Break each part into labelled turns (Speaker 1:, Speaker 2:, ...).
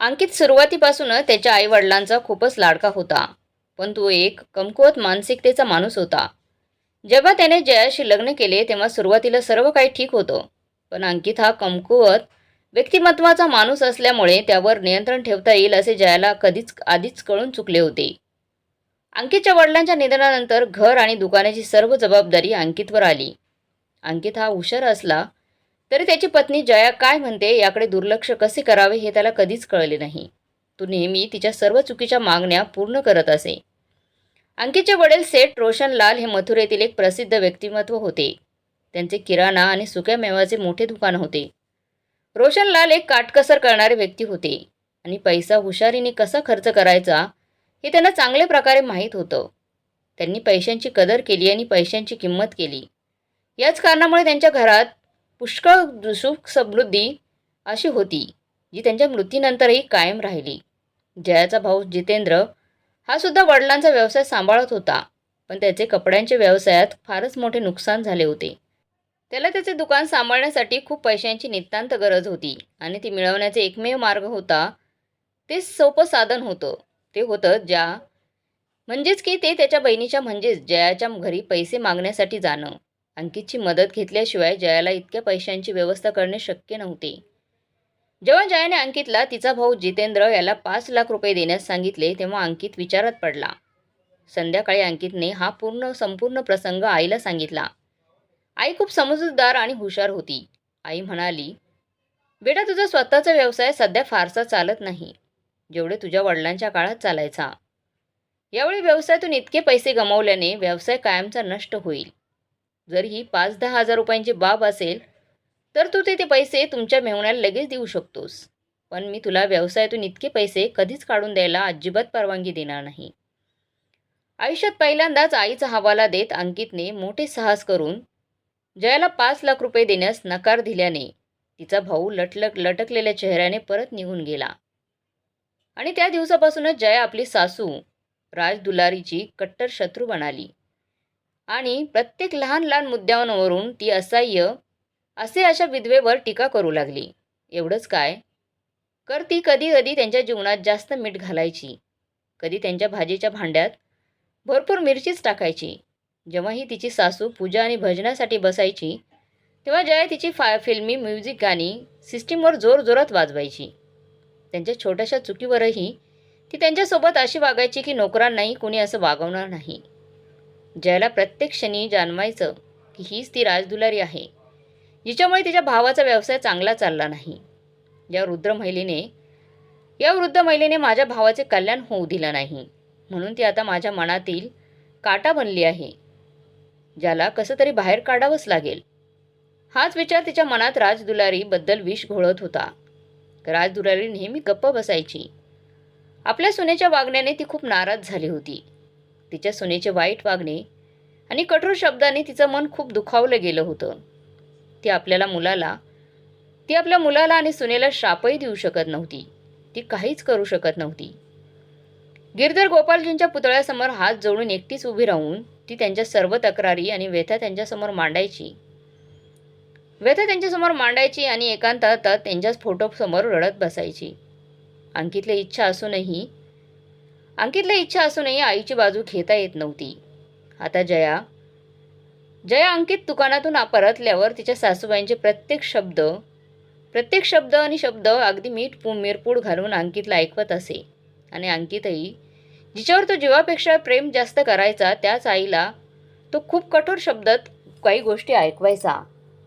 Speaker 1: अंकित सुरुवातीपासूनच त्याच्या आईवडिलांचा खूपच लाडका होता. पण तो एक कमकुवत मानसिकतेचा माणूस होता. जेव्हा त्याने जयाशी लग्न केले तेव्हा सुरुवातीला सर्व काही ठीक होतं. पण अंकित हा कमकुवत व्यक्तिमत्वाचा माणूस असल्यामुळे त्यावर नियंत्रण ठेवता येईल असे जयाला कधीच आधीच कळून चुकले होते. अंकितच्या वडिलांच्या निधनानंतर घर आणि दुकानाची सर्व जबाबदारी अंकितवर आली. अंकित हा हुशार असला तरी त्याची पत्नी जया काय म्हणते याकडे दुर्लक्ष कसे करावे हे त्याला कधीच कळले नाही. तो नेहमी तिच्या सर्व चुकीच्या मागण्या पूर्ण करत असे. अंकितचे वडील सेठ रोशनलाल हे मथुरेतील एक प्रसिद्ध व्यक्तिमत्व होते. त्यांचे किराणा आणि सुक्या मेवाचे मोठे दुकान होते. रोशनलाल एक काटकसर करणारे व्यक्ती होते आणि पैसा हुशारीने कसा खर्च करायचा हे त्यांना चांगल्या प्रकारे माहीत होतं. त्यांनी पैशांची कदर केली आणि पैशांची किंमत केली. याच कारणामुळे त्यांच्या घरात पुष्कळ सुख समृद्धी अशी होती जी त्यांच्या मृत्यूनंतरही कायम राहिली. जयाचा भाऊ जितेंद्र हा सुद्धा वडिलांचा व्यवसाय सांभाळत होता पण त्याचे कपड्यांच्या व्यवसायात फारच मोठे नुकसान झाले होते. त्याला त्याचे दुकान सांभाळण्यासाठी खूप पैशांची नितांत गरज होती आणि ती मिळवण्याचे एकमेव मार्ग होता ते सोपं साधन होतं. ते होतं ज्या म्हणजेच की ते त्याच्या बहिणीच्या म्हणजेच जयाच्या घरी पैसे मागण्यासाठी जाणं. अंकितची मदत घेतल्याशिवाय जयाला इतक्या पैशांची व्यवस्था करणे शक्य नव्हते. जेव्हा जयाने अंकितला तिचा भाऊ जितेंद्र याला पाच लाख रुपये देण्यास सांगितले तेव्हा अंकित विचारात पडला. संध्याकाळी अंकितने हा पूर्ण संपूर्ण प्रसंग आईला सांगितला. आई खूप समजूतदार आणि हुशार होती. आई म्हणाली बेटा तुझा स्वतःचा व्यवसाय सध्या फारसा चालत नाही. जेवढे तुझ्या वडिलांच्या काळात चालायचा. यावेळी व्यवसायातून इतके पैसे गमावल्याने व्यवसाय कायमचा नष्ट होईल. जर ही पाच दहा हजार रुपयांची बाब असेल तर तू ते ते पैसे तुमच्या मेहुण्याला लगेच देऊ शकतोस. पण मी तुला व्यवसायातून इतके पैसे कधीच काढून द्यायला अजिबात परवानगी देणार नाही. आयुष्यात पहिल्यांदाच आईचा हवाला देत अंकितने मोठे साहस करून जयाला पाच लाख रुपये देण्यास नकार दिल्याने तिचा भाऊ लटलक लटकलेल्या चेहऱ्याने परत निघून गेला. आणि त्या दिवसापासूनच जया आपली सासू राज दुलारीची कट्टर शत्रू बनाली. आणि प्रत्येक लहान लहान मुद्द्यांवरून ती असह्य असे अशा विधवेवर टीका करू लागली. एवढंच काय? कर ती कधी कधी त्यांच्या जीवनात जास्त मीठ घालायची. कधी त्यांच्या भाजीच्या भांड्यात भरपूर मिरचीच टाकायची. जेव्हाही तिची सासू पूजा आणि भजनासाठी बसायची तेव्हा जया तिची फा फिल्मी म्युझिक गाणी सिस्टीमवर जोरजोरात वाजवायची. त्यांच्या छोट्याशा चुकीवरही ती त्यांच्यासोबत अशी वागायची की नोकरांनाही कोणी असं वागवणार नाही. ज्याला प्रत्येक क्षणी जाणवायचं की हीच ती राजदुलारी आहे. जिच्यामुळे तिच्या भावाचा व्यवसाय चांगला चालला नाही. या वृद्ध महिलेने या वृद्ध महिलेने माझ्या भावाचे कल्याण होऊ दिलं नाही. म्हणून ती आता माझ्या मनातील काटा बनली आहे. ज्याला कसं तरी बाहेर काढावंच लागेल. हाच विचार तिच्या मनात राजदुलारीबद्दल विष घोळत होता. राजदुलारी नेहमी गप्प बसायची. आपल्या सुनेच्या वागण्याने ती खूप नाराज झाली होती. तिच्या सुनेचे वाईट वागणे आणि कठोर शब्दाने तिचं मन खूप दुखावलं गेलं होतं. ती आपल्याला मुलाला ती आपल्या मुलाला आणि सुनेला शापही देऊ शकत नव्हती. ती काहीच करू शकत नव्हती. गिरधर गोपालजींच्या पुतळ्यासमोर हात जोडून एकटीच उभी राहून ती त्यांच्या सर्व तक्रारी आणि व्यथा त्यांच्यासमोर मांडायची. व्यथा त्यांच्यासमोर मांडायची आणि एकांतात त्यांच्याच फोटोसमोर रडत बसायची. अंकितले इच्छा असूनही अंकितला इच्छा असूनही आईची बाजू घेता येत नव्हती. आता जया जया अंकित दुकानातून परतल्यावर तिच्या सासूबाईंचे प्रत्येक शब्द प्रत्येक शब्द आणि शब्द अगदी मीठ पू मिरपूड घालून अंकितला ऐकवत असे. आणि अंकितही जिच्यावर तो जीवापेक्षा प्रेम जास्त करायचा त्याच आईला तो खूप कठोर शब्दात काही गोष्टी ऐकवायचा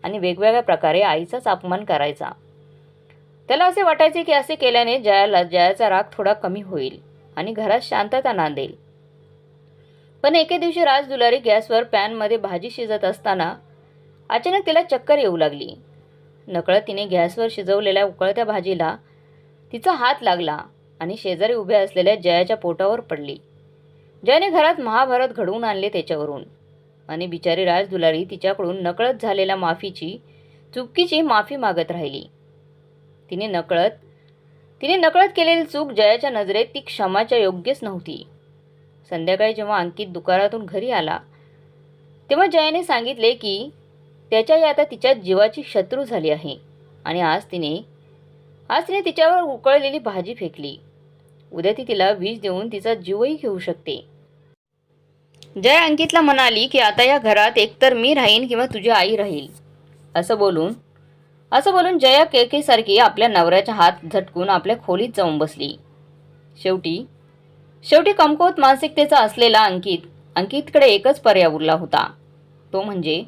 Speaker 1: आणि वेगवेगळ्या प्रकारे आईचाच अपमान करायचा. त्याला असे वाटायचे की असे केल्याने जयाला जयाचा राग थोडा कमी होईल. आणि घरात शांतता नांदेल. पण एके दिवशी राज दुलारी गॅसवर पॅनमध्ये भाजी शिजत असताना अचानक तिला चक्कर येऊ लागली. नकळत तिने गॅसवर शिजवलेल्या उकळत्या भाजीला तिचा हात लागला आणि शेजारी उभ्या असलेल्या जयाच्या पोटावर पडली. जयाने घरात महाभारत घडवून आणले त्याच्यावरून आणि बिचारी राज दुलारी तिच्याकडून नकळत झालेल्या माफीची चुकीची माफी मागत राहिली. तिने नकळत तिने नकळत केलेली चूक जयाच्या नजरेत ती क्षमाच्या योग्यच नव्हती. संध्याकाळी जेव्हा अंकित दुकानातून घरी आला तेव्हा जयाने सांगितले की त्याच्याही आता तिच्या जीवाची शत्रू झाली आहे. आणि आज तिने आज तिने तिच्यावर उकळलेली भाजी फेकली. उद्या ती तिला वीज देऊन तिचा जीवही घेऊ शकते. जय अंकितला म्हणाली की आता या घरात एकतर मी राहीन किंवा तुझी आई राहील. असं बोलून असं बोलून जया केकेसारखी आपल्या नवऱ्याच्या हात झटकून आपल्या खोलीत जाऊन बसली. शेवटी शेवटी कमकुवत मानसिकतेचा असलेला अंकित अंकितकडे एकच पर्याय उरला होता. तो म्हणजे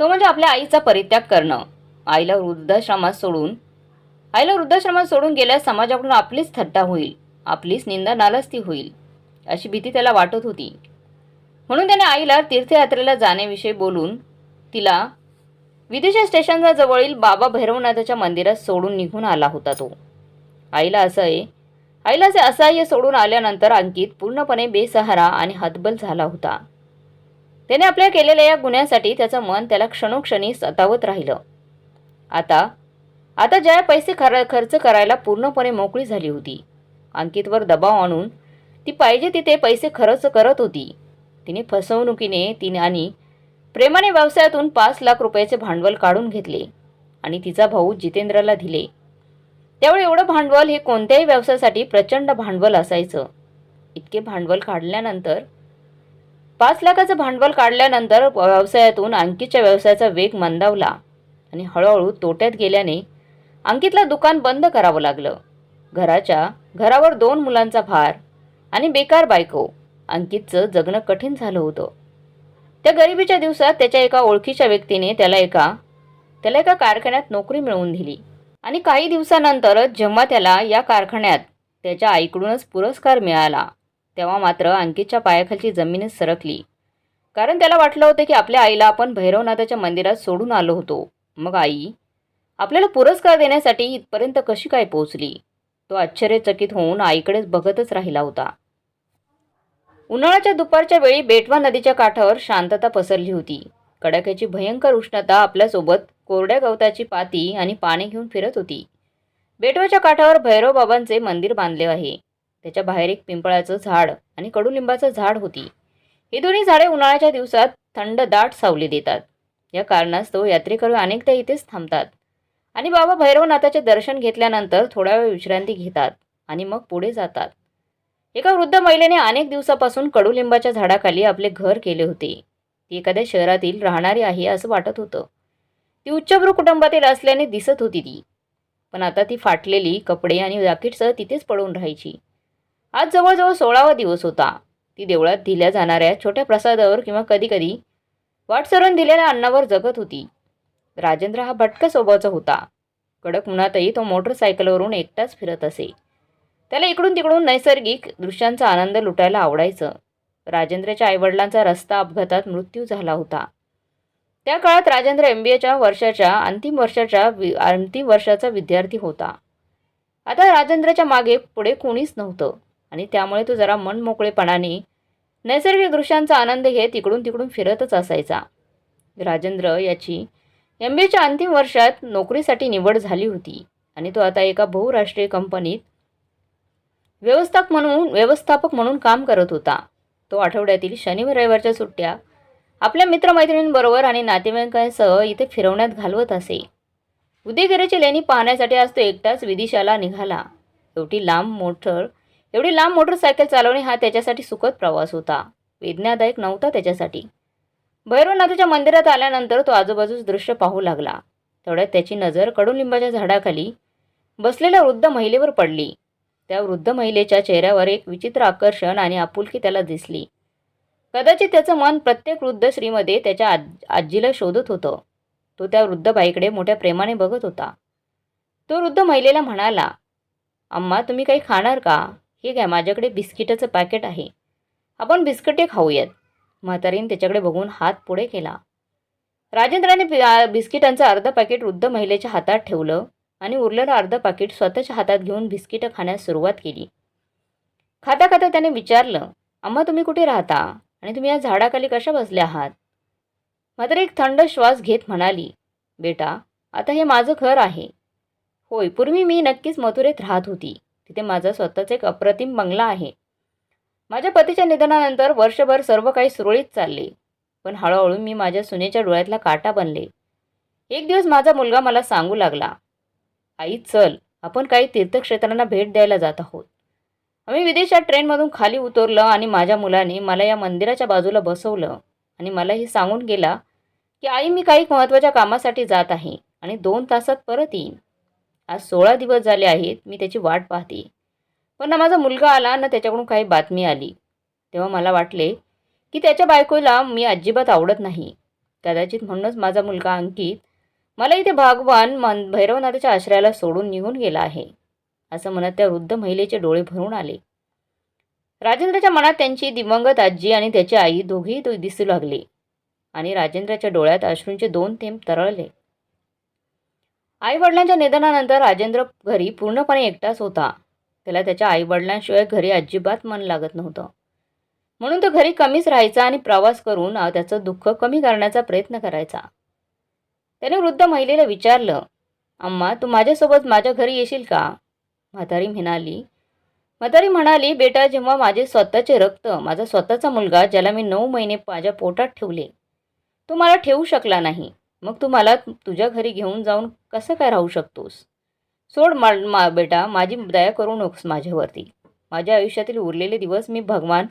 Speaker 1: तो म्हणजे आपल्या आईचा परित्याग करणं. आईला वृद्धाश्रमात सोडून आईला वृद्धाश्रमात सोडून गेल्यास समाजाकडून आपलीच थट्टा होईल आपलीच निंदा नालस्ती होईल अशी भीती त्याला वाटत होती. म्हणून त्याने आईला तीर्थयात्रेला जाण्याविषयी बोलून तिला विदिशा स्टेशनच्या जवळील बाबा भैरवनाथाच्या मंदिरात सोडून निघून आला होता तो. आईला असं आहे आईला असे सोडून आल्यानंतर अंकित पूर्णपणे बेसहारा आणि हतबल झाला होता. त्याने आपल्या केलेल्या या गुन्ह्यासाठी त्याचं मन त्याला क्षणोक्षणी सतावत राहिलं. आता आता ज्या पैसे खर खर्च करायला पूर्णपणे मोकळी झाली होती. अंकितवर दबाव आणून ती पाहिजे तिथे पैसे खर्च करत होती. तिने फसवणुकीने तिने आणि प्रेमाने व्यवसायातून पाच लाख रुपयाचे भांडवल काढून घेतले आणि तिचा भाऊ जितेंद्रला दिले. त्यावेळी एवढं भांडवल हे कोणत्याही व्यवसायासाठी प्रचंड भांडवल असायचं. इतके भांडवल काढल्यानंतर पाच लाखाचं भांडवल काढल्यानंतर व्यवसायातून अंकितच्या व्यवसायाचा वेग मंदावला आणि हळूहळू तोट्यात गेल्याने अंकितला दुकान बंद करावं लागलं. घराच्या घरावर दोन मुलांचा भार आणि बेकार बायको. अंकितचं जगणं कठीण झालं होतं. त्या गरिबीच्या दिवसात त्याच्या एका ओळखीच्या व्यक्तीने त्याला एका त्याला एका कारखान्यात नोकरी मिळवून दिली. आणि काही दिवसानंतरच जेव्हा त्याला या कारखान्यात त्याच्या आईकडूनच पुरस्कार मिळाला तेव्हा मात्र अंकितच्या पायाखालची जमीनच सरकली. कारण त्याला वाटलं होतं की आपल्या आईला आपण भैरवनाथाच्या मंदिरात सोडून आलो होतो. मग आई आपल्याला पुरस्कार देण्यासाठी इथपर्यंत कशी काय पोहोचली? तो आश्चर्यचकित होऊन आईकडेच बघतच राहिला होता. उन्हाळ्याच्या दुपारच्या वेळी बेटवा नदीच्या काठावर शांतता पसरली होती. कडाक्याची भयंकर उष्णता आपल्यासोबत कोरड्या गवताची पाती आणि पाणी घेऊन फिरत होती. बेटवाच्या काठावर भैरव बाबांचे मंदिर बांधले आहे. त्याच्या बाहेर एक पिंपळाचं झाड आणि कडुलिंबाचं झाड होती. ही दोन्ही झाडे उन्हाळ्याच्या दिवसात थंड दाट सावली देतात. या कारणास्तव यात्रेकरू अनेकदा इथेच थांबतात. आणि बाबा भैरवनाथाचे दर्शन घेतल्यानंतर थोडा वेळ विश्रांती घेतात आणि मग पुढे जातात. एका वृद्ध महिलेने अनेक दिवसापासून कडुलिंबाच्या झाडाखाली आपले घर केले होते. ती एखाद्या शहरातील राहणारी आहे असं वाटत होतं. ती उच्चभ्रू कुटुंबातील असल्याने दिसत होती ती. पण आता ती फाटलेली कपडे आणि जाकीटसह तिथेच पडून राहायची. आज जवळजवळ सोळावा दिवस होता. ती देवळात दिल्या जाणाऱ्या छोट्या प्रसादावर किंवा कधीकधी वाट सरून दिलेल्या अन्नावर जगत होती. राजेंद्र हा भटका स्वभावाचा होता. कडक उन्हातही तो मोटरसायकलवरून एकटाच फिरत असे. त्याला इकडून तिकडून नैसर्गिक दृश्यांचा आनंद लुटायला आवडायचं. राजेंद्रच्या आईवडिलांचा रस्ता अपघातात मृत्यू झाला होता. त्या काळात राजेंद्र एम बी एच्या वर्षाच्या अंतिम वर्षाच्या वि अंतिम वर्षाचा विद्यार्थी होता. आता राजेंद्रच्या मागे पुढे कोणीच नव्हतं आणि त्यामुळे तो जरा मनमोकळेपणाने नैसर्गिक दृश्यांचा आनंद घेत इकडून तिकडून फिरतच असायचा. राजेंद्र याची एम बी एच्या अंतिम वर्षात नोकरीसाठी निवड झाली होती आणि तो आता एका बहुराष्ट्रीय कंपनीत व्यवस्थापक म्हणून व्यवस्थापक म्हणून काम करत होता. तो आठवड्यातील शनिवार रविवारच्या सुट्ट्या आपल्या मित्रमैत्रिणींबरोबर आणि नातेवाईकांसह इथे फिरवण्यात घालवत असे. उदयगिरीची लेणी पाहण्यासाठी आज तो एकटाच विदिशाला निघाला. एवढी लांब मोटर एवढी लांब मोटरसायकल चालवणे हा त्याच्यासाठी सुखद प्रवास होता. वेदनादायक नव्हता त्याच्यासाठी. भैरवनाथाच्या मंदिरात आल्यानंतर तो आजूबाजूस दृश्य पाहू लागला. तेवढ्यात त्याची नजर कडुलिंबाच्या झाडाखाली बसलेल्या वृद्ध महिलेवर पडली. त्या वृद्ध महिलेच्या चेहऱ्यावर एक विचित्र आकर्षण आणि आपुलकी त्याला दिसली. कदाचित त्याचं मन प्रत्येक वृद्ध स्त्रीमध्ये त्याच्या आज आजीला शोधत होतं. तो त्या वृद्ध बाईकडे मोठ्या प्रेमाने बघत होता. तो वृद्ध महिलेला म्हणाला अम्मा तुम्ही काही खाणार का? हे घ्या माझ्याकडे बिस्किटाचं पॅकेट आहे. आपण बिस्किटे खाऊयात. म्हातारीने त्याच्याकडे बघून हात पुढे केला. राजेंद्राने बिस्किटांचं अर्ध पॅकेट वृद्ध महिलेच्या हातात ठेवलं. आणि उरलेलं अर्ध पाकिट स्वतःच्या हातात घेऊन बिस्किटं खाण्यास सुरुवात केली. खाता खाता त्याने विचारलं अम्मा तुम्ही कुठे राहता? आणि तुम्ही या झाडाखाली कशा बसल्या आहात? मात्र एक थंड श्वास घेत म्हणाली बेटा आता हे माझं घर आहे. होय पूर्वी मी नक्कीच मथुरेत राहत होती. तिथे माझा स्वतःचा एक अप्रतिम बंगला आहे. माझ्या पतीच्या निधनानंतर वर्षभर सर्व काही सुरळीत चालले. पण हळूहळू मी माझ्या सुनेच्या डोळ्यातला काटा बनले. एक दिवस माझा मुलगा मला सांगू लागला आई चल. आपण काही तीर्थक्षेत्रांना भेट द्यायला जात आहोत. आम्ही विदेशात ट्रेनमधून खाली उतरलं आणि माझ्या मुलाने मला या मंदिराच्या बाजूला बसवलं आणि मला हे सांगून गेला की आई मी काही महत्त्वाच्या कामासाठी जात आहे आणि दोन तासात परत येईन. आज सोळा दिवस झाले आहेत मी त्याची वाट पाहते. पण ना माझा मुलगा आला ना त्याच्याकडून काही बातमी आली. तेव्हा मला वाटले की त्याच्या बायकोला मी अजिबात आवडत नाही. कदाचित म्हणूनच माझा मुलगा अंकित मला इथे भगवान मन भैरवनाथाच्या आश्रयाला सोडून निघून गेला आहे. असं म्हणत त्या वृद्ध महिलेचे डोळे भरून आले. राजेंद्रच्या मनात त्यांची दिवंगत आजी आणि त्याची आई दोघेही तो दिसू लागले. आणि राजेंद्रच्या डोळ्यात अश्रूंचे दोन थेंब तरळले. आईवडिलांच्या निधनानंतर राजेंद्र घरी पूर्णपणे एकटाच होता. त्याला त्याच्या आईवडिलांशिवाय घरी अजिबात मन लागत नव्हतं. म्हणून तो घरी कमीच राहायचा आणि प्रवास करून त्याचं दुःख कमी करण्याचा प्रयत्न करायचा. त्याने वृद्ध महिलेला विचारलं अम्मा तू माझ्यासोबत माझ्या घरी येशील का? म्हातारी म्हणाली म्हातारी म्हणाली बेटा जेव्हा माझे स्वतःचे रक्त माझा स्वतःचा मुलगा ज्याला मी नऊ महिने माझ्या पोटात ठेवले तो मला ठेवू शकला नाही. मग तू मला तुझ्या घरी घेऊन जाऊन कसं काय राहू शकतोस? सोड मा मा बेटा माझी दया करू नकोस माझ्यावरती. माझ्या आयुष्यातील उरलेले दिवस मी भगवान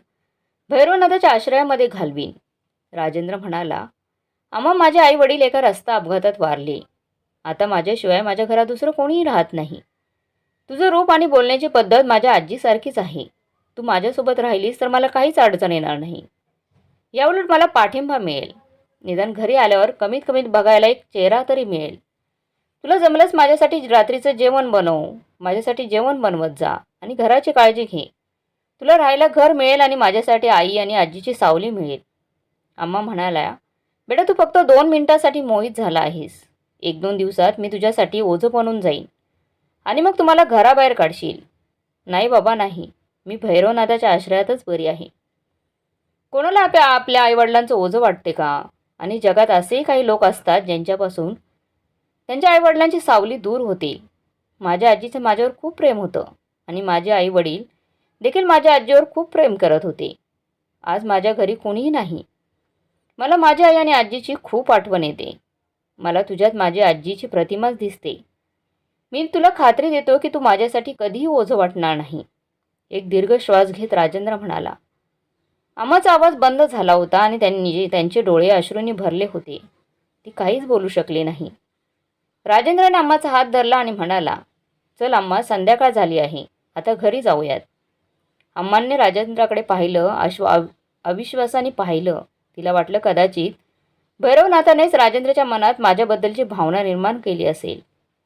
Speaker 1: भैरवनाथाच्या आश्रयामध्ये घालवीन. राजेंद्र म्हणाला आम्हा माझे आई वडील एका रस्ता अपघातात वारले. आता माझ्याशिवाय माझ्या घरात दुसरं कोणीही राहत नाही. तुझं रूप आणि बोलण्याची पद्धत माझ्या आजीसारखीच आहे. तू माझ्यासोबत राहिलीस तर मला काहीच अडचण येणार नाही. याउलट मला पाठिंबा मिळेल. निदान घरी आल्यावर कमीत कमीत बघायला एक चेहरा तरी मिळेल. तुला जमलंच माझ्यासाठी रात्रीचं जेवण बनव. माझ्यासाठी जेवण बनवत जा आणि घराची काळजी घे. तुला राहायला घर मिळेल आणि माझ्यासाठी आई आणि आजीची सावली मिळेल. आम्हा म्हणाल्या बेटा तू फक्त दोन मिनिटासाठी मोहित झाला आहेस. एक दोन दिवसात मी तुझ्यासाठी ओझं बनून जाईन. आणि मग तुम्हाला घराबाहेर काढशील. नाही बाबा नाही. मी भैरवनाथाच्या आश्रयातच बरी आहे. कोणाला आपल्या आपल्या आईवडिलांचं ओझं वाटते का? आणि जगात असेही काही लोक असतात ज्यांच्यापासून त्यांच्या आईवडिलांची सावली दूर होते. माझ्या आजीचं माझ्यावर खूप प्रेम होतं. आणि माझे आईवडील देखील माझ्या आजीवर खूप प्रेम करत होते. आज माझ्या घरी कोणीही नाही. मला माझ्या आई आणि आजीची खूप आठवण येते. मला तुझ्यात माझी आजीची प्रतिमाच दिसते. मी तुला खात्री देतो की तू माझ्यासाठी कधीही ओझं वाटणार नाही. एक दीर्घ श्वास घेत राजेंद्र म्हणाला आम्हाचा आवाज बंद झाला होता आणि त्यांनी त्यांचे डोळे अश्रूंनी भरले होते. ती काहीच बोलू शकली नाही. राजेंद्रने अम्माचा हात धरला आणि म्हणाला चल अम्मा संध्याकाळ झाली आहे. आता घरी जाऊयात. अम्मांनी राजेंद्राकडे पाहिलं अश्व अविश्वासाने पाहिलं. तिला वाटलं कदाचित भैरवनाथानेच राजेंद्रच्या मनात माझ्याबद्दलची भावना निर्माण केली असेल.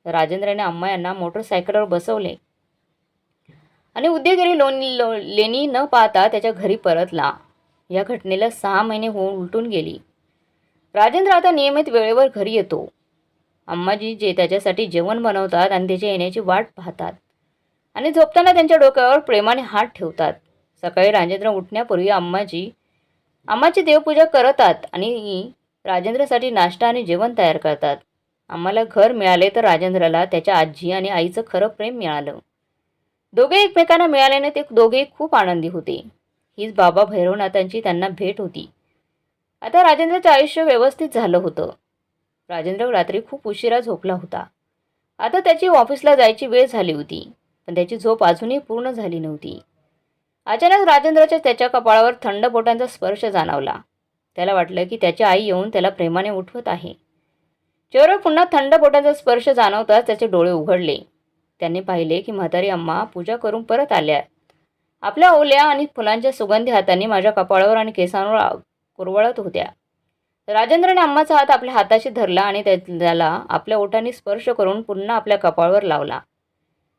Speaker 1: तर राजेंद्रने अम्मा यांना मोटरसायकलवर बसवले. आणि उद्योगिरी लोणी लो लेणी न पाहता त्याच्या घरी परतला. या घटनेला सहा महिने होऊन उलटून गेली. राजेंद्र आता नियमित वेळेवर घरी येतो. अम्माजी जे त्याच्यासाठी जेवण बनवतात आणि त्याच्या येण्याची वाट पाहतात. आणि झोपताना त्यांच्या डोक्यावर प्रेमाने हात ठेवतात. सकाळी राजेंद्र उठण्यापूर्वी अम्माजी अम्माची देवपूजा करतात आणि राजेंद्रसाठी नाश्ता आणि जेवण तयार करतात. आम्हाला घर मिळाले तर राजेंद्रला त्याच्या आजी आणि आईचं खरं प्रेम मिळालं. दोघे एकमेकांना मिळाल्याने ते दोघे खूप आनंदी होते. हीच बाबा भैरवनाथांची त्यांना भेट होती. आता राजेंद्रचं आयुष्य व्यवस्थित झालं होतं. राजेंद्र रात्री खूप उशिरा झोपला होता. आता त्याची ऑफिसला जायची वेळ झाली होती पण त्याची झोप अजूनही पूर्ण झाली नव्हती. अचानक राजेंद्रच्या त्याच्या कपाळावर थंड बोटांचा स्पर्श जाणवला. त्याला वाटलं की त्याची आई येऊन त्याला प्रेमाने उठवत आहे. चेहऱ्यावर पुन्हा थंड बोटांचा स्पर्श जाणवताच त्याचे डोळे उघडले. त्यांनी पाहिले की म्हातारी अम्मा पूजा करून परत आल्या. आपल्या ओल्या आणि फुलांच्या सुगंधी हाताने माझ्या कपाळावर आणि केसांवर कुरवळत होत्या. राजेंद्रने अम्माचा हात आपल्या हाताशी धरला आणि त्याला आपल्या ओठांनी स्पर्श करून पुन्हा आपल्या कपाळावर लावला.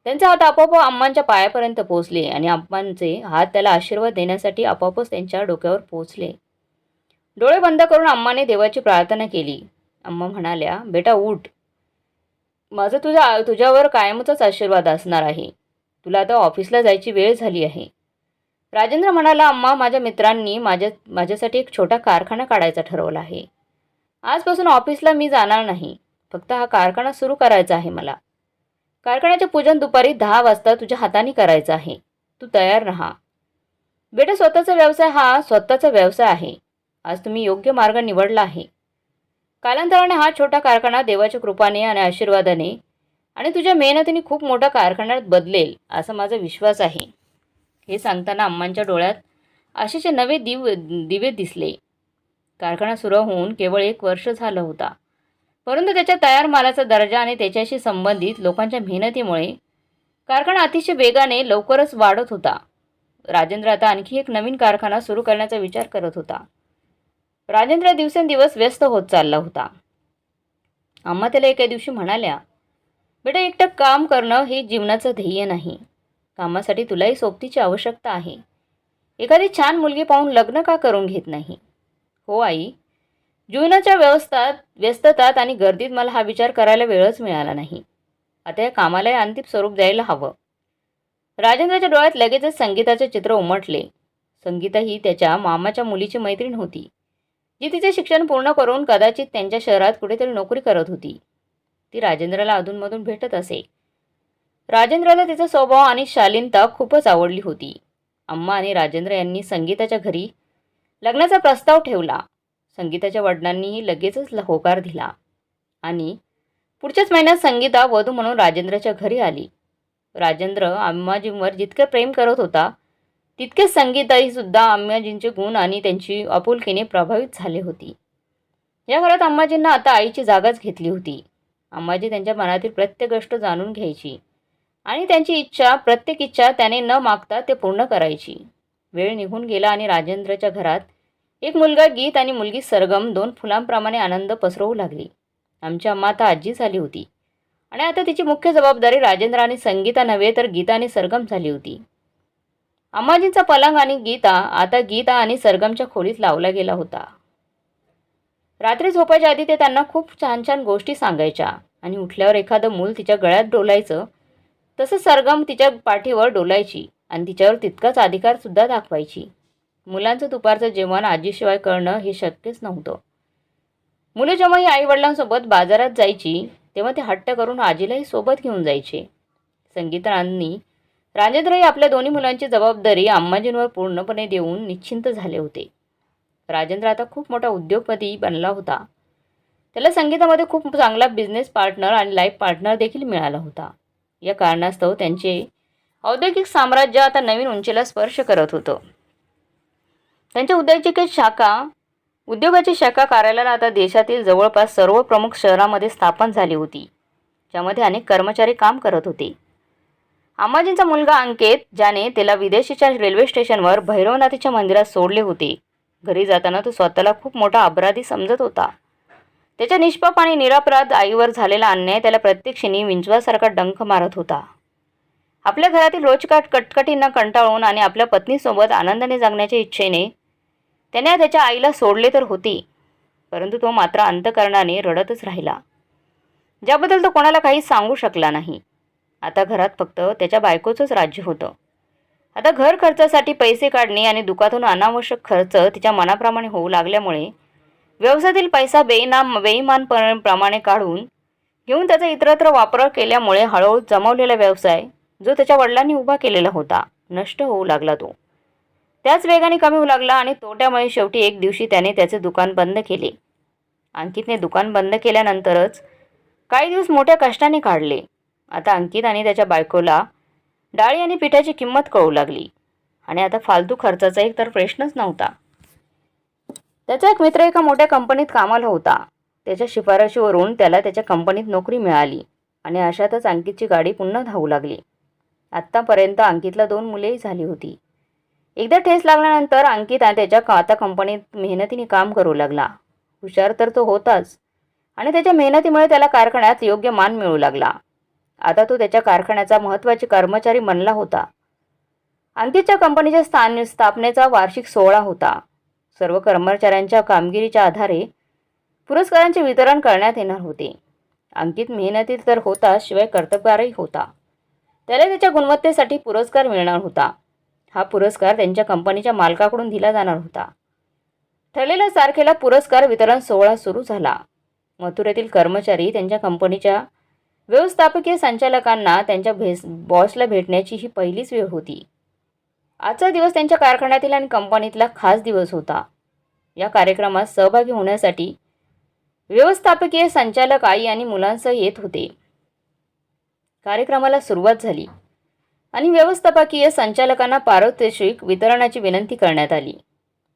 Speaker 1: त्यांचा हात आपोआप अम्मांच्या पायापर्यंत पोहोचले आणि अम्मांचे हात त्याला आशीर्वाद देण्यासाठी आपोआपच त्यांच्या डोक्यावर पोहोचले. डोळे बंद करून अम्माने देवाची प्रार्थना केली. अम्मा म्हणाल्या बेटा उठ. माझं तुझ्या तुझ्यावर कायमचाच आशीर्वाद असणार आहे. तुला आता ऑफिसला जायची वेळ झाली आहे. राजेंद्र म्हणाला अम्मा माझ्या मित्रांनी माझ्या माझ्यासाठी एक छोटा कारखाना काढायचा ठरवला आहे. आजपासून ऑफिसला मी जाणार नाही. फक्त हा कारखाना सुरू करायचा आहे मला. कारखान्याचे पूजन दुपारी दहा वाजता तुझ्या हाताने करायचं आहे. तू तयार राहा. बेटा स्वतःचा व्यवसाय हा स्वतःचा व्यवसाय आहे. आज तुम्ही योग्य मार्ग निवडला आहे. कालांतराने हा छोटा कारखाना देवाच्या कृपाने आणि आशीर्वादाने आणि तुझ्या मेहनतीने खूप मोठा कारखान्यात बदलेल असा माझा विश्वास आहे. हे सांगताना अम्मांच्या डोळ्यात आशेचे नवे दिव दिवे दिसले. कारखाना सुरू होऊन केवळ एक वर्ष झालं होता. परंतु त्याच्या तयार मालाचा दर्जा आणि त्याच्याशी संबंधित लोकांच्या मेहनतीमुळे कारखाना अतिशय वेगाने लवकरच वाढत होता. राजेंद्र आता आणखी एक नवीन कारखाना सुरू करण्याचा विचार करत होता. राजेंद्र दिवसेंदिवस व्यस्त होत चालला होता. आम्हा त्याला एका दिवशी म्हणाल्या बेटा एकटं काम करणं हे जीवनाचं ध्येय नाही. कामासाठी तुलाही सोबतीची आवश्यकता आहे. एखादी छान मुलगी पाहून लग्न का करून घेत नाही? हो आई. जीवनाच्या व्यवस्थात व्यस्ततात आणि गर्दीत मला हा विचार करायला वेळच मिळाला नाही. आता या कामालाही अंतिम स्वरूप द्यायला हवं. राजेंद्रच्या डोळ्यात लगेचच संगीताचे चित्र उमटले. संगीता ही त्याच्या मामाच्या मुलीची मैत्रीण होती. जी तिचे शिक्षण पूर्ण करून कदाचित त्यांच्या शहरात कुठेतरी नोकरी करत होती. ती राजेंद्रला अधूनमधून भेटत असे. राजेंद्रला तिचा स्वभाव आणि शालीनता खूपच आवडली होती. अम्मा आणि राजेंद्र यांनी संगीताच्या घरी लग्नाचा प्रस्ताव ठेवला. संगीताच्या वडिलांनीही लगेचच होकार दिला. आणि पुढच्याच महिन्यात संगीता वधू म्हणून राजेंद्रच्या घरी आली. राजेंद्र अम्माजींवर जितके प्रेम करत होता तितकेच संगीताही सुद्धा अम्माजींचे गुण आणि त्यांची आपुलकीने प्रभावित झाले होती. या घरात अम्माजींना आता आईची जागाच घेतली होती. अम्माजी त्यांच्या मनातील प्रत्येक गोष्ट जाणून घ्यायची आणि त्यांची इच्छा प्रत्येक इच्छा त्याने न मागता ते पूर्ण करायची. वेळ निघून गेला आणि राजेंद्रच्या घरात एक मुलगा गीत आणि मुलगी सरगम दोन फुलांप्रमाणे आनंद पसरवू लागली. आमची अम्मा आता आजी झाली होती. आणि आता तिची मुख्य जबाबदारी राजेंद्र आणि संगीता नव्हे तर गीता आणि सरगम झाली होती. अम्माजींचा पलंग आणि गीता आता गीता आणि सरगमच्या खोलीत लावला गेला होता. रात्री झोपायच्या आधी ते त्यांना खूप छान छान गोष्टी सांगायच्या. आणि उठल्यावर एखादं मूल तिच्या गळ्यात डोलायचं तसं सरगम तिच्या पाठीवर डोलायची आणि तिच्यावर तितकाच अधिकारसुद्धा दाखवायची. मुलांचं दुपारचं जेवण आजीशिवाय करणं हे शक्यच नव्हतं. मुलं जेव्हाही आईवडिलांसोबत बाजारात जायची तेव्हा ते हट्ट करून आजीलाही सोबत घेऊन जायचे. संगीतांनी राजेंद्रही आपल्या दोन्ही मुलांची जबाबदारी अम्माजींवर पूर्णपणे देऊन निश्चिंत झाले होते. राजेंद्र आता खूप मोठा उद्योगपती बनला होता. त्याला संगीतामध्ये खूप चांगला बिझनेस पार्टनर आणि लाईफ पार्टनर देखील मिळाला होता. या कारणास्तव त्यांचे औद्योगिक साम्राज्य आता नवीन उंचीला स्पर्श करत होतं. त्यांच्या उद्योजक शाखा उद्योगाची शाखा कार्यालयाला आता देशातील जवळपास सर्व प्रमुख शहरामध्ये स्थापन झाली होती ज्यामध्ये अनेक कर्मचारी काम करत होते. आमाजींचा मुलगा अंकित ज्याने त्याला विदेशीच्या रेल्वे स्टेशनवर भैरवनाथीच्या मंदिरात सोडले होते. घरी जाताना तो स्वतःला खूप मोठा अपराधी समजत होता. त्याच्या निष्पाप आणि निरापराध आईवर झालेला अन्याय त्याला प्रत्येक क्षणी विंचवासारखा डंख मारत होता. आपल्या घरातील रोजकाट कटकटींना कंटाळून आणि आपल्या पत्नीसोबत आनंदाने जगण्याच्या इच्छेने त्याने त्याच्या आईला सोडले तर होते. परंतु तो मात्र अंतकरणाने रडतच राहिला. ज्याबद्दल तो कोणाला काही सांगू शकला नाही. आता घरात फक्त त्याच्या बायकोचंच राज्य होतं. आता घर खर्चासाठी पैसे काढणे आणि दुकानातून अनावश्यक खर्च तिच्या मनाप्रमाणे होऊ लागल्यामुळे व्यवसायातील पैसा बेईनाम बेईमान प्रमाणे काढून घेऊन त्याचा इतरत्र वापर केल्यामुळे हळूहळू जमवलेला व्यवसाय जो त्याच्या वडिलांनी उभा केलेला होता नष्ट होऊ लागला तो. त्याच वेगाने कमी होऊ लागला आणि तोट्यामुळे शेवटी एक दिवशी त्याने त्याचे दुकान बंद केले. अंकितने दुकान बंद केल्यानंतरच काही दिवस मोठ्या कष्टाने काढले. आता अंकित आणि त्याच्या बायकोला डाळी आणि पिठाची किंमत कळू लागली. आणि आता फालतू खर्चाचा एक तर प्रश्नच नव्हता. त्याचा एक मित्र एका मोठ्या कंपनीत कामाला होता. त्याच्या शिफारशीवरून त्याला त्याच्या कंपनीत नोकरी मिळाली आणि अशातच अंकितची गाडी पुन्हा धावू लागली. आत्तापर्यंत अंकितला दोन मुलेही झाली होती. एकदा ठेस लागल्यानंतर अंकित आणि त्याच्या का- आता कंपनीत मेहनतीने काम करू लागला. हुशार तर तो होताच. आणि त्याच्या मेहनतीमुळे त्याला कारखान्यात योग्य मान मिळू लागला. आता तो त्याच्या कारखान्याचा महत्त्वाचे कर्मचारी बनला होता. अंकितच्या कंपनीच्या स्थान स्थापनेचा वार्षिक सोहळा होता. सर्व कर्मचाऱ्यांच्या कामगिरीच्या आधारे पुरस्कारांचे वितरण करण्यात येणार होते. अंकित मेहनतीत तर होता शिवाय कर्तबगारही होता. त्याला त्याच्या गुणवत्तेसाठी पुरस्कार मिळणार होता. हा पुरस्कार त्यांच्या कंपनीच्या मालकाकडून दिला जाणार होता. ठरलेल्या तारखेला पुरस्कार वितरण सोहळा सुरू झाला. मथुरेतील कर्मचारी त्यांच्या कंपनीच्या व्यवस्थापकीय संचालकांना त्यांच्या भेस बॉसला भेटण्याची ही पहिलीच वेळ होती. आजचा दिवस त्यांच्या कारखान्यातील आणि कंपनीतला खास दिवस होता. या कार्यक्रमात सहभागी होण्यासाठी व्यवस्थापकीय संचालक आई आणि मुलांसह येत होते. कार्यक्रमाला सुरुवात झाली. आणि व्यवस्थापकीय संचालकांना पारितोषिक वितरणाची विनंती करण्यात आली.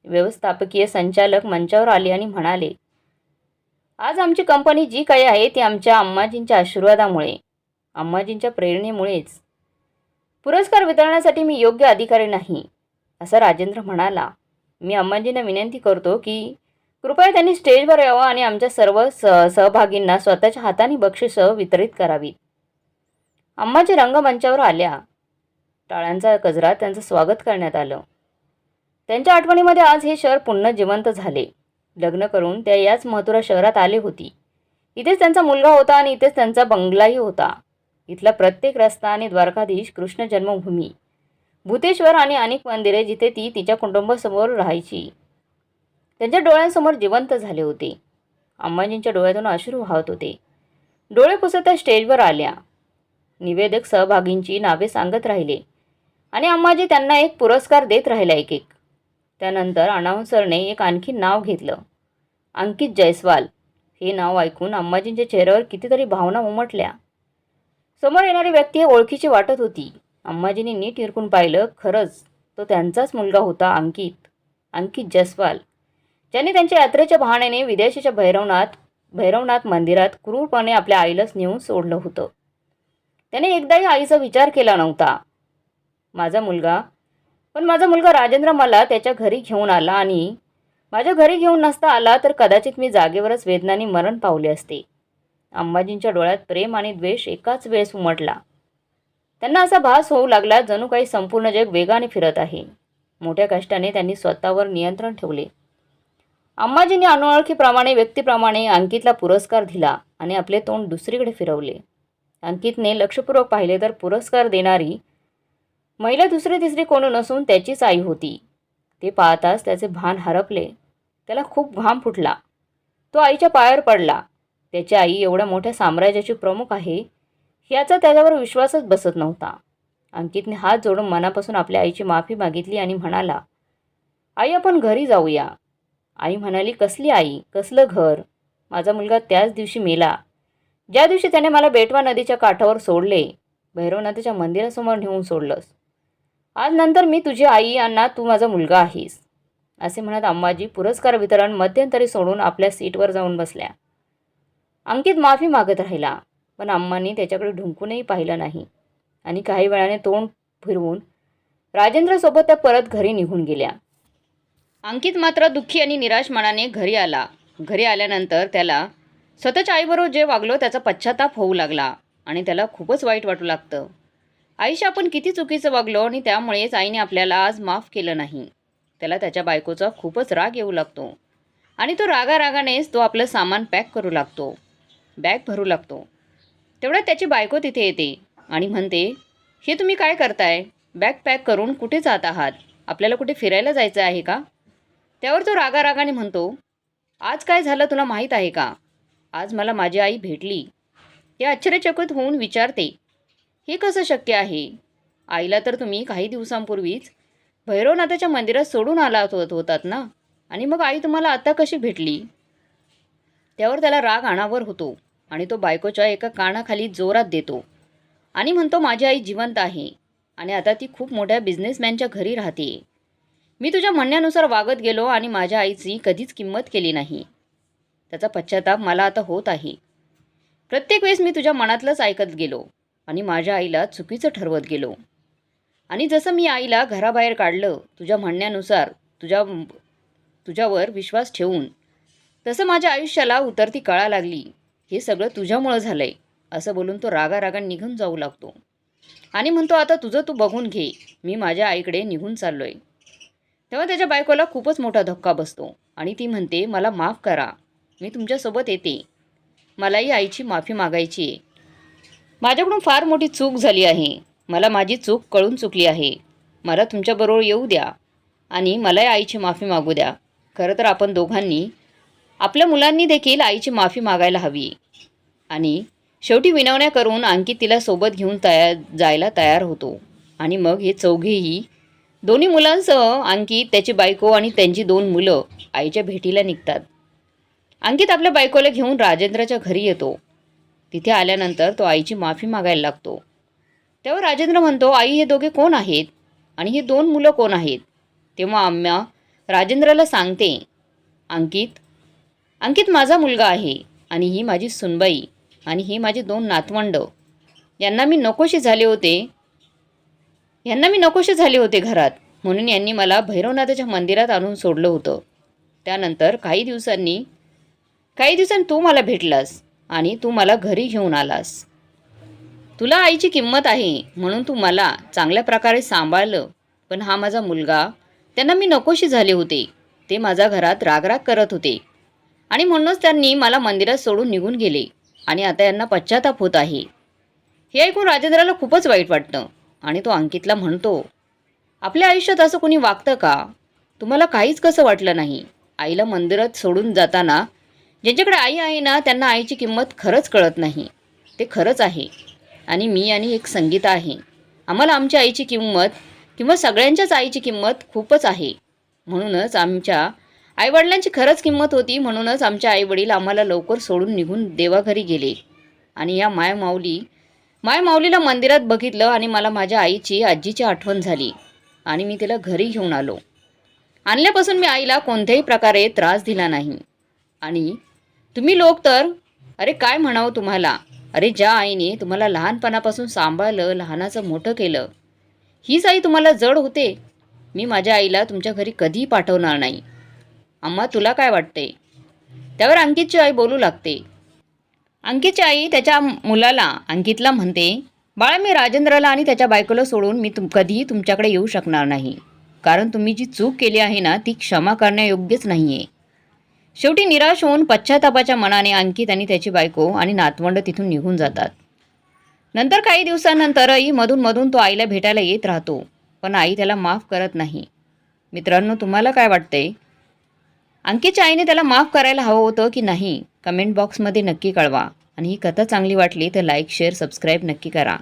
Speaker 1: व्यवस्थापकीय संचालक मंचावर आले आणि म्हणाले आज आमची कंपनी जी काही आहे ती आमच्या अम्माजींच्या आशीर्वादामुळे अम्माजींच्या प्रेरणेमुळेच. पुरस्कार वितरणासाठी मी योग्य अधिकारी नाही. असं राजेंद्र म्हणाला. मी अम्माजींना विनंती करतो की कृपया त्यांनी स्टेजवर यावं आणि आमच्या सर्व स सहभागींना स्वतःच्या हाताने बक्षिसं वितरित करावीत. अम्माजी रंगमंचावर आल्या. टाळ्यांचा गजरात त्यांचं स्वागत करण्यात आलं. त्यांच्या आठवणीमध्ये आज हे शहर पुन्हा जिवंत झाले. लग्न करून त्या याच मथुरा शहरात आले होती. इथेच त्यांचा मुलगा होता आणि इथेच त्यांचा बंगलाही होता. इथला प्रत्येक रस्ता आणि द्वारकाधीश कृष्ण जन्मभूमी. भूतेश्वर आणि अनेक मंदिरे जिथे ती तिच्या कुटुंबासमोर राहायची. त्यांच्या डोळ्यांसमोर जिवंत झाले होते. अंबाजींच्या डोळ्यातून अश्रू वाहत होते. डोळे पुसत त्या स्टेजवर आल्या. निवेदक सहभागींची नावे सांगत राहिले. आणि अम्माजी त्यांना एक पुरस्कार देत राहिला एक एक. त्यानंतर अनाऊन्सरने एक आणखी नाव घेतलं. अंकित जयस्वाल. हे नाव ऐकून अम्माजींच्या चेहऱ्यावर कितीतरी भावना उमटल्या. समोर येणारी व्यक्ती ओळखीची वाटत होती. अम्माजींनी नीट निरकून पाहिलं खरंच तो त्यांचाच मुलगा होता अंकित. अंकित जयस्वाल. ज्यांनी त्यांच्या यात्रेच्या बहाण्याने विदेशीच्या भैरवनाथ भैरवनाथ मंदिरात क्रूरपणे आपल्या आईलाच नेऊन सोडलं होतं. त्याने एकदाही आईचा विचार केला नव्हता. माझा मुलगा. पण माझा मुलगा राजेंद्र मला त्याच्या घरी घेऊन आला आणि माझ्या घरी घेऊन नसता आला तर कदाचित मी जागेवरच वेदनाने मरण पावले असते. अंबाजींच्या डोळ्यात प्रेम आणि द्वेष एकाच वेळेस उमटला. त्यांना असा भास होऊ लागला जणू काही संपूर्ण जग वेगाने फिरत आहे. मोठ्या कष्टाने त्यांनी स्वतःवर नियंत्रण ठेवले. अंबाजींनी अनोळखीप्रमाणे व्यक्तीप्रमाणे अंकितला पुरस्कार दिला आणि आपले तोंड दुसरीकडे फिरवले. अंकितने लक्षपूर्वक पाहिले तर पुरस्कार देणारी महिला दुसरी तिसरी कोणी नसून त्याचीच आई होती. ते पाहताच त्याचे भान हरपले. त्याला खूप घाम फुटला. तो आईच्या पायावर पडला. त्याची आई एवढ्या मोठ्या साम्राज्याची प्रमुख आहे याचा त्याच्यावर विश्वासच बसत नव्हता. अंकितने हात जोडून मनापासून आपल्या आईची माफी मागितली आणि म्हणाला आई आपण घरी जाऊया. आई म्हणाली कसली आई? कसलं घर? माझा मुलगा त्याच दिवशी मेला. ज्या दिवशी त्याने मला बेटवा नदीच्या काठावर सोडले भैरवनाथाच्या मंदिरासमोर नेऊन सोडलंस. आज नंतर मी तुझी आई यांना तू माझा मुलगा आहेस. असे म्हणत अंबाजी पुरस्कार वितरण मध्यंतरी सोडून आपल्या सीटवर जाऊन बसल्या. अंकित माफी मागत राहिला पण अम्मांनी त्याच्याकडे ढुंकूनही पाहिलं नाही. आणि काही वेळाने तोंड फिरवून राजेंद्रसोबत त्या परत घरी निघून गेल्या. अंकित मात्र दुःखी आणि निराश मनाने घरी आला. घरी आल्यानंतर त्याला स्वतःच्या आईबरोबर जे वागलो त्याचा पश्चाताप होऊ लागला आणि त्याला खूपच वाईट वाटू लागतं. आईशी आपण किती चुकीचं वागलो आणि त्यामुळेच आईने आपल्याला आज माफ केलं नाही. त्याला त्याच्या बायकोचा खूपच राग येऊ लागतो. आणि तो रागारागानेच तो आपलं सामान पॅक करू लागतो. बॅग भरू लागतो. तेवढ्यात त्याची बायको तिथे येते आणि म्हणते हे तुम्ही काय करताय? बॅग पॅक करून कुठे जात आहात? आपल्याला कुठे फिरायला जायचं आहे का? त्यावर तो रागारागाने म्हणतो आज काय झालं तुला माहीत आहे का? आज मला माझी आई भेटली. ते आश्चर्यचकित होऊन विचारते हे कसं शक्य आहे? आईला तर तुम्ही काही दिवसांपूर्वीच भैरवनाथाच्या मंदिरात सोडून आला होत होतात ना? आणि मग आई तुम्हाला आता कशी भेटली? त्यावर त्याला राग आणावर होतो आणि तो बायकोच्या एका कानाखाली जोरात देतो. आणि म्हणतो माझी आई जिवंत आहे आणि आता ती खूप मोठ्या बिझनेसमॅनच्या घरी राहते. मी तुझ्या म्हणण्यानुसार वागत गेलो आणि माझ्या आईची कधीच किंमत केली नाही. त्याचा पश्चाताप मला आता होत आहे. प्रत्येक वेळेस मी तुझ्या मनातलंच ऐकत गेलो. आणि माझ्या आईला चुकीचं ठरवत गेलो. आणि जसं मी आईला घराबाहेर काढलं तुझ्या म्हणण्यानुसार तुझ्या तुझ्यावर विश्वास ठेवून तसं माझ्या आयुष्याला उतरती कळा लागली. हे सगळं तुझ्यामुळं झालं आहे असं बोलून तो रागारागान निघून जाऊ लागतो. आणि म्हणतो आता तुझं तू बघून घे मी माझ्या आईकडे निघून चाललो आहे तेव्हा त्याच्या बायकोला खूपच मोठा धक्का बसतो आणि ती म्हणते मला माफ करा मी तुमच्यासोबत येते. मलाही आईची माफी मागायची आहे. माझ्याकडून फार मोठी चूक झाली आहे. मला माझी चूक कळून चुकली आहे. मला तुमच्याबरोबर येऊ द्या आणि मलाही आईची माफी मागू द्या. खरं तर आपण दोघांनी आपल्या मुलांनी देखील आईची माफी मागायला हवी. आणि शेवटी विनवण्या करून अंकित तिला सोबत घेऊन तयार जायला तयार होतो. आणि मग हे चौघेही दोन्ही मुलांसह अंकित त्याची बायको आणि त्यांची दोन मुलं आईच्या भेटीला निघतात. अंकित आपल्या बायकोला घेऊन राजेंद्राच्या घरी येतो. तिथे आल्यानंतर तो आईची माफी मागायला लागतो. तेव्हा राजेंद्र म्हणतो आई हे दोघे कोण आहेत? आणि ही दोन मुलं कोण आहेत? तेव्हा आम्हा राजेंद्रला सांगते अंकित अंकित माझा मुलगा आहे आणि ही माझी सुनबाई आणि ही माझी दोन नातवंड. यांना मी नकोशी झाले होते. यांना मी नकोशी झाले होते घरात. म्हणून यांनी मला भैरवनाथाच्या मंदिरात आणून सोडलं होतं. त्यानंतर काही दिवसांनी काही दिवसांनी तू मला भेटलास. आणि तू मला घरी घेऊन आलास. तुला आईची किंमत आहे म्हणून तू मला चांगल्या प्रकारे सांभाळलं. पण हा माझा मुलगा त्यांना मी नकोशी झाले होते. ते माझ्या घरात रागराग करत होते. आणि म्हणूनच त्यांनी मला मंदिरात सोडून निघून गेले आणि आता यांना पश्चाताप होत आहे. हे ऐकून राजेंद्राला खूपच वाईट वाटतं आणि तो अंकितला म्हणतो आपल्या आयुष्यात असं कोणी वागतं का? तुम्हाला काहीच कसं वाटलं नाही. आईला मंदिरात सोडून जाताना ज्यांच्याकडे आई आहे ना त्यांना आईची किंमत खरंच कळत नाही. ते खरंच आहे. आणि मी आणि एक संगीता आहे. आम्हाला आमच्या आईची किंमत किंवा सगळ्यांच्याच आईची किंमत खूपच आहे. म्हणूनच आमच्या आईवडिलांची खरंच किंमत होती. म्हणूनच आमच्या आईवडील आम्हाला लवकर सोडून निघून देवाघरी गेले. आणि या मायमाऊली मायमाऊलीला मंदिरात बघितलं आणि मला माझ्या आईची आजीची आठवण झाली. आणि मी तिला घरी घेऊन आलो. आणल्यापासून मी आईला कोणत्याही प्रकारे त्रास दिला नाही. आणि तुम्ही लोक तर अरे काय म्हणावं तुम्हाला? अरे ज्या आईने तुम्हाला लहानपणापासून सांभाळलं लहानाचं मोठं केलं हीच आई तुम्हाला जड होते. मी माझ्या आईला तुमच्या घरी कधीही पाठवणार नाही. अम्मा तुला काय वाटते? त्यावर अंकितची आई बोलू लागते. अंकितची आई त्याच्या मुलाला अंकितला म्हणते बाळा मी राजेंद्रला आणि त्याच्या बायकोला सोडून मी तुम कधीही तुमच्याकडे येऊ शकणार नाही. कारण तुम्ही जी चूक केली आहे ना ती क्षमा करण्यायोग्यच नाही आहे शेवटी निराश होऊन पश्चातापाच्या मनाने अंकित आणि त्याची बायको आणि नातवंड तिथून निघून जातात. नंतर काही दिवसांनंतरही मधून मधून तो आईला भेटायला येत राहतो पण आई त्याला माफ करत नाही. मित्रांनो तुम्हाला काय वाटते अंकितच्या आईने त्याला माफ करायला हवं होतं की नाही? कमेंट बॉक्समध्ये नक्की कळवा. आणि ही कथा चांगली वाटली तर लाईक शेअर सबस्क्राईब नक्की करा.